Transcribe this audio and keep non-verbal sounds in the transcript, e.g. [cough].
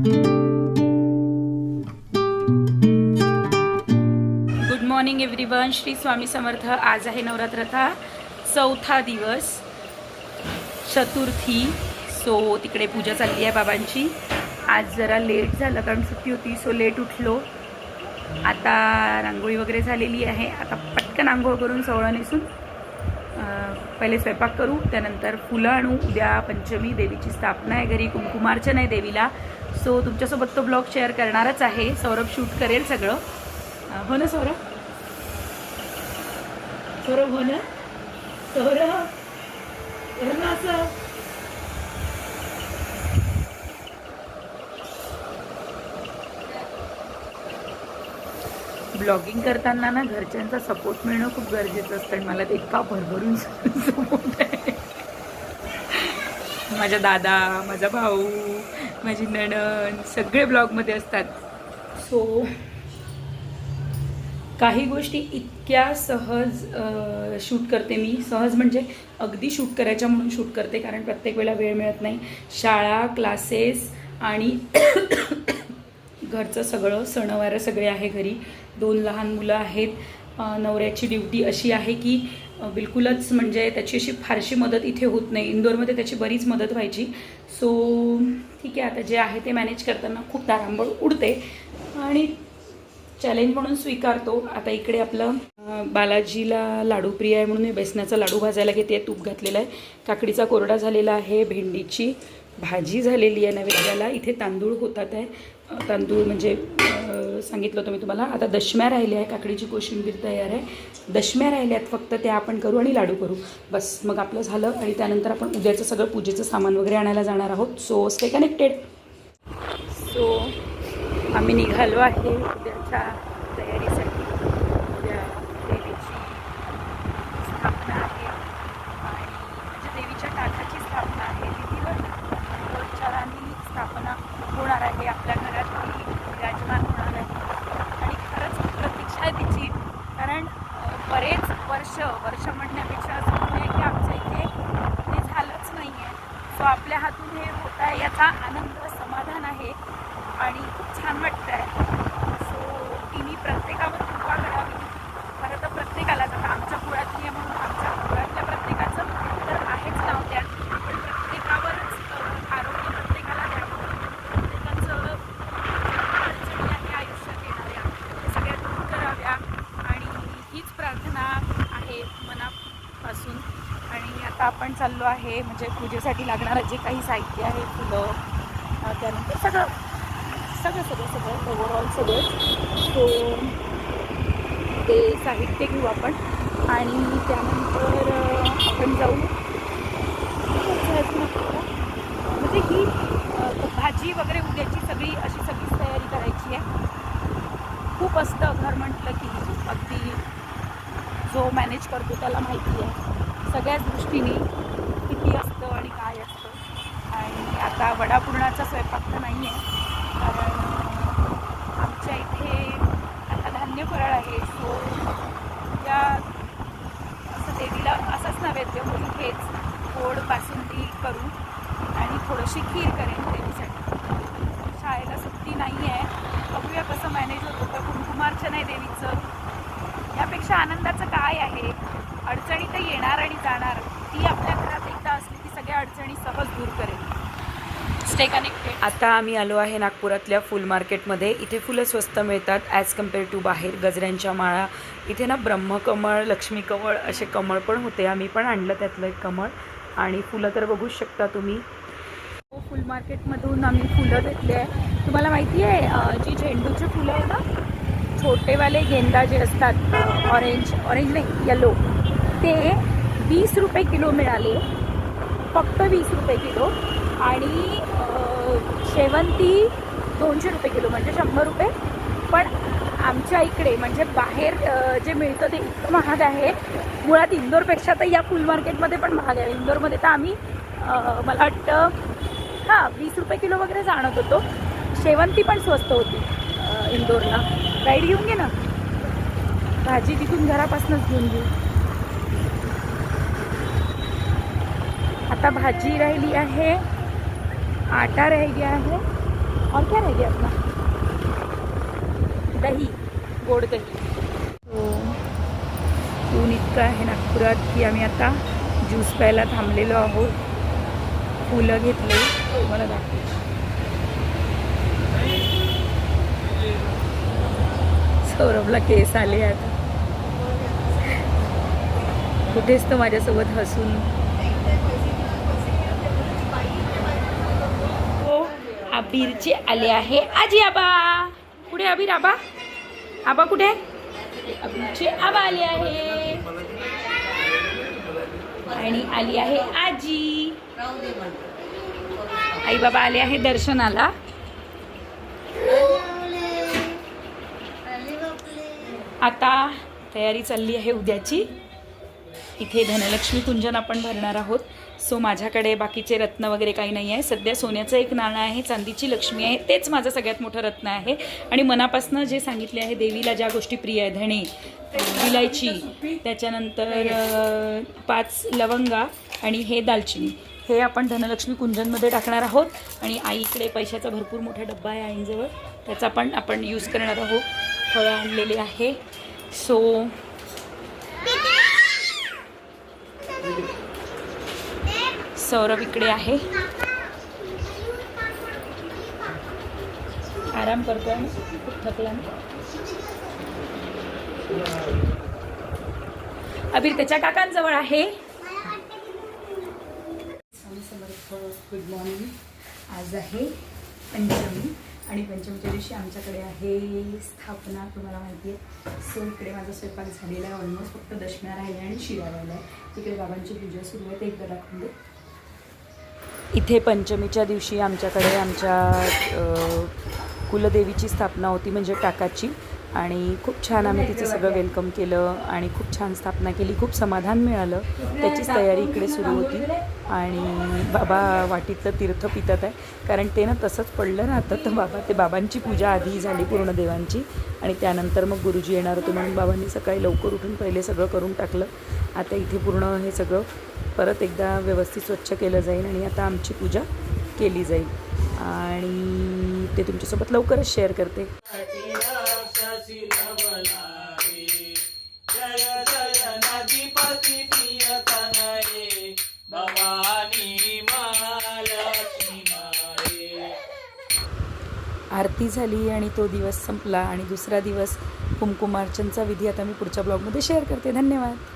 Good morning everyone Shri Swami Samarth आज आहे नवरात्राचा चौथा दिवस. चतुर्थी. सो तिकडे पूजा चालली आहे बाबांची. आज जरा लेट झालं कारण सुट्टी होती सो लेट उठलो. आता रांगोळी वगैरे झालेली आहे. आता पटकन आंघोळ करून सवळं नेसून पहिले स्वयंपाक करू त्यानंतर फुलं आणू. उद्या पंचमी देवीची स्थापना आहे घरी कुंकुमार्चन आहे देवीला. सो तुमच्यासोबत तो ब्लॉग शेअर करणारच आहे. सौरभ शूट करेल सगळं. हो ना सौरभ? सौरभ हो ना? सौरभ? ना ब्लॉगिंग करताना ना घरच्यांचा सपोर्ट मिळणं खूप गरजेचं असतं आणि मला ते इतका भरभरून [laughs] सपोर्ट आहे. माझा दादा माझा भाऊ माझी नणन सगळे ब्लॉगमध्ये असतात. सो काही गोष्टी इतक्या सहज शूट करते मी. सहज म्हणजे अगदी शूट करायच्या म्हणून शूट करते कारण प्रत्येक वेळेला वेळ मिळत नाही. शाळा क्लासेस आणि [coughs] घरचं सगळं सणवारं सगळे आहे घरी. दोन लहान मुलं आहेत. नवऱ्याची ड्युटी अशी आहे की बिलकुलच म्हणजे त्याची अशी फारशी मदत इथे होत नाही. इंदोरमध्ये त्याची बरीच मदत व्हायची. सो ठीक आहे आता जे आहे ते मॅनेज करताना खूप तारांबळ उडते. आणि चॅलेंज म्हणून स्वीकारतो. आता इकडे आपलं बालाजीला लाडू प्रिय आहे म्हणून मी बेसनाचा लाडू भाजायला घेते. तूप घातलेला आहे. काकडीचा कोरडा झालेला आहे. भेंडीची भाजी झालेली आहे नैवेद्याला. इथे तांदूळ होतात आहे. तांदूळ म्हणजे सांगितलं होतं मी तुम्हाला. आता दशम्या राहिल्या आहे काकडीची कोशिंबीर तयार आहे. दशम्या राहिल्या आहेत फक्त त्या आपण करू आणि लाडू करू. बस मग आपलं झालं आणि त्यानंतर आपण उद्याचं सगळं पूजेचं सामान वगैरे आणायला जाणार आहोत. सो स्टे कनेक्टेड सो आम्ही निघालो आहे उद्याच्या तयारीसाठी उद्या देवीची स्थापना आहे आणि म्हणजे देवीच्या टाकाची स्थापना आहे विधिवत उपचारांनी स्थापना होणार आहे आपल्या घरात ती विराजमान होणार आहे आणि खरंच खूप प्रतीक्षा आहे तिची कारण अं, बरेच वर्ष वर्ष म्हणण्यापेक्षा असं म्हणूया की आमच्या इथे ते झालंच नाही आहे सो आपल्या हे होत आहे. याचा आनंद समाधान आहे आणि खूप छान वाटतं आहे सो तिने मी प्रत्येका करावी खरं तर प्रत्येकालाच आता आमच्या कुळातली आहे म्हणून आमच्या कुळातल्या प्रत्येकाचं तर आहेच नाव त्या पण प्रत्येकावरच अं, आरोग्य प्रत्येकाला द्यावं प्रत्येकाचं अडचणी आहे आयुष्यात येणाऱ्या त्या सगळ्या दूर कराव्या आणि हीच प्रार्थना आहे मनापासून आणि आता आपण आहे. म्हणजे पूजेसाठी लागणारं जे काही साहित्य आहे फुलं त्यानंतर सगळं सगळं सगळं सगळं ओव्हरऑल सगळं. सो ते साहित्य घेऊ आपण. आणि त्यानंतर आपण जाऊ. म्हणजे ही भाजी वगैरे उद्याची सगळी अशी सगळीच तयारी करायची आहे. खूप असतं घर म्हटलं की अगदी जो मॅनेज करतो त्याला माहिती आहे. सगळ्याच दृष्टीने किती असतं आणि काय असतं आणि आता वडापुरणाचा स्वयंपाक तर नाही आहे कारण आमच्या इथे आता धान्य फराळ आहे. सो त्या असं देवीला असंच नैवेद्य म्हणून हेच गोड बासुंदी करू आणि थोडीशी खीर करेन देवीसाठी. शाळेला सुट्टी नाही आहे बघूया कसं मॅनेज होतं. तर कुंकुमार्चन आहे देवीचं. यापेक्षा आनंदाचं काय आहे? अडचणी तर येणार आणि जाणार. ती आपल्या घरात एकदा असली की सगळ्या अडचणी सहज दूर करेल. स्टे कनेक्टेड आता आम्ही आलो आहे नागपुरातल्या फुल मार्केटमध्ये. इथे फुलं स्वस्त मिळतात ॲज कंपेअर टू बाहेर गजऱ्यांच्या माळा. इथे ना ब्रह्मकमळ लक्ष्मीकमळ असे कमळ पण होते. आम्ही पण आणलं त्यातलं एक कमळ. आणि फुलं तर बघूच शकता तुम्ही. हो, फुल मार्केटमधून आम्ही फुलं घेतली आहे. तुम्हाला माहिती आहे जी झेंडूची फुलं आहे ना छोटेवाले गेंदा जे असतात ऑरेंज ऑरेंज नाही येलो ते वीस रुपये किलो मिळाले. फक्त वीस रुपये किलो. आणि शेवंती दोनशे रुपये किलो म्हणजे शंभर रुपये. पण आमच्या इकडे म्हणजे बाहेर जे मिळतं ते इतकं महाग आहे. मुळात इंदोरपेक्षा तर या फुल मार्केटमध्ये पण महाग आहे. इंदोरमध्ये तर आम्ही मला वाटतं हां वीस रुपये किलो वगैरे जाणत होतो. शेवंती पण स्वस्त होती इंदोरला. गाईड घेऊन घे ना. भाजी तिथून घरापासूनच घेऊन घेऊ आता भाजी राहिली आहे. आटा राहिली आहे और क्या रह गया अपना? दही गोड दही। हो ऊन इतकं आहे नागपुरात की आम्ही आता. ज्यूस प्यायला थांबलेलो आहोत. फुलं घेतले. मला दाखव सौरभला केस आले आता. कुठेच तो माझ्यासोबत हसून हो अबीरचे आले आहे. आजी आबा. कुठे अबीर आबा? आबा कुठे? अबीरचे आबा आले आहे. आणि आली आहे आजी. आई बाबा आले आहे दर्शनाला. आता तयारी चालली आहे उद्याची. इथे धनलक्ष्मी कुंजन आपण भरणार आहोत. सो माझ्याकडे बाकीचे रत्न वगैरे काही नाही आहे. सध्या सोन्याचं एक नाणं आहे चांदीची लक्ष्मी आहे. तेच माझं सगळ्यात मोठं रत्न आहे. आणि मनापासनं जे सांगितले आहे देवीला ज्या गोष्टी प्रिय आहे धणे विलायची त्याच्यानंतर पाच लवंगा आणि हे दालचिनी. हे आपण धनलक्ष्मी कुंजनमध्ये टाकणार आहोत. आणि आईकडे पैशाचा भरपूर मोठा डब्बा आहे आईंजवळ. त्याचा पण आपण यूज करणार आहोत. फळं आणलेले आहे. सो सौरभ इकडे आहे. आराम करतोय आहे खूप थकला अबीर त्याच्या काकांजवळ आहे. स्वामी समर्थ गुड मॉर्निंग आज आहे पंचमी आणि पंचमीच्या दिवशी आमच्याकडे आहे स्थापना तुम्हाला माहिती आहे सो इकडे माझा स्वयंपाक झालेला आहे ऑलमोस्ट फक्त दशम्या राहिल्या आणि शिरा राहिल्या. आहे तिकडे बाबांची पूजा सुरू आहे ते एकदा दाखवून दे. इथे पंचमीच्या दिवशी आमच्याकडे आमच्या कुलदेवीची स्थापना होती म्हणजे टाकाची. आणि खूप छान आम्ही तिचं सगळं वेलकम केलं आणि खूप छान स्थापना केली. खूप समाधान मिळालं. त्याचीच तयारी इकडे सुरू होती. आणि बाबा वाटीतलं तीर्थ पितात आहे. कारण ते ना तसंच पडलं राहतं. तर बाबा ते बाबांची पूजा आधी झाली पूर्ण देवांची. आणि त्यानंतर मग गुरुजी येणार होते. म्हणून बाबांनी सकाळी लवकर उठून पहिले सगळं करून टाकलं. आता इथे पूर्ण हे सगळं परत एकदा व्यवस्थित स्वच्छ केलं जाईल आणि आता आमची पूजा केली जाईल. आणि ते तुमच्यासोबत लवकरच शेअर करते. आरती झाली आणि तो दिवस संपला आणि दुसरा दिवस कुमकुमार्चनचा विधी आता मी पुढच्या ब्लॉगमध्ये शेअर करते. धन्यवाद.